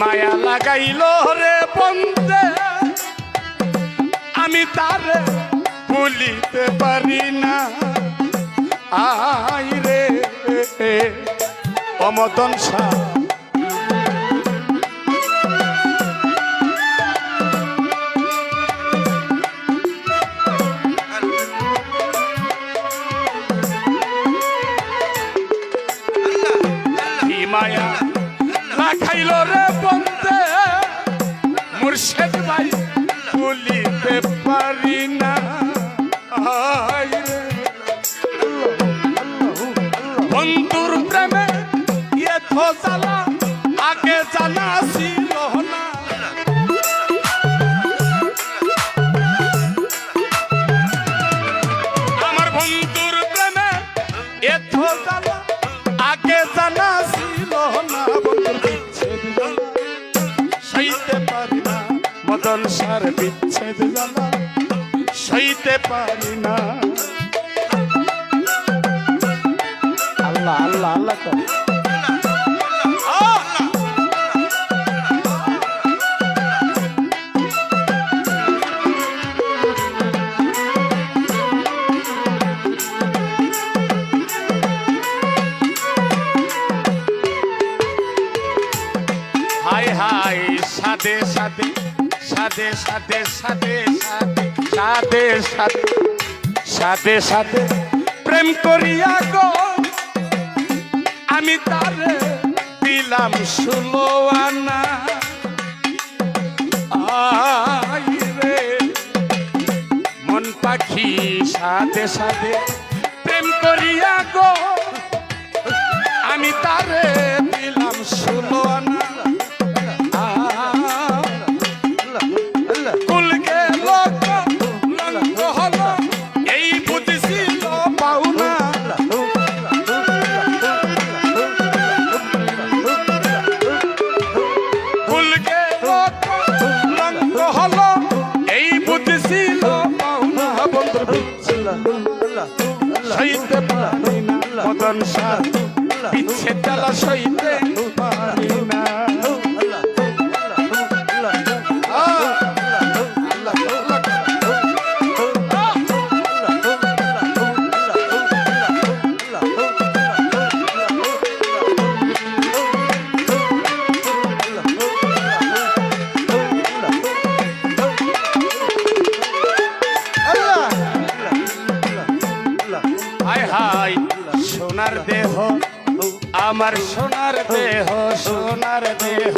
মায়া লাগাইল রে বন্দে আমি তার বলিতে পারি না। আই রে অমতন শাহ পাঠাইল রে বন্ধে। মুর্শেদ ভাই বলিতে পারি না। বন্ধুর প্রেমে এত জাল মদন সার বিচ্ছেদ জ্বালা সইতে পারি না। আল্লাহ আল্লাহ আল্লাহ কর। হাই হাই সাদে সাদে সাদে সাদে সাদে সাদে সাদে। প্রেম করিয়া গো, আমি তার দিলাম ষোলো আনা মন পাখি সাথে সাথে প্রেম করিয়া গো, আমি তারে দিলাম ষোলো রঙ্গ হল এই বুদ্ধি ছিল পাওনা বন্ধুর বিচ্ছিল সইতে পারি না মদন সার পিছে তেলা সইতে। দেহ আমার সোনার দেহ সোনার দেহ।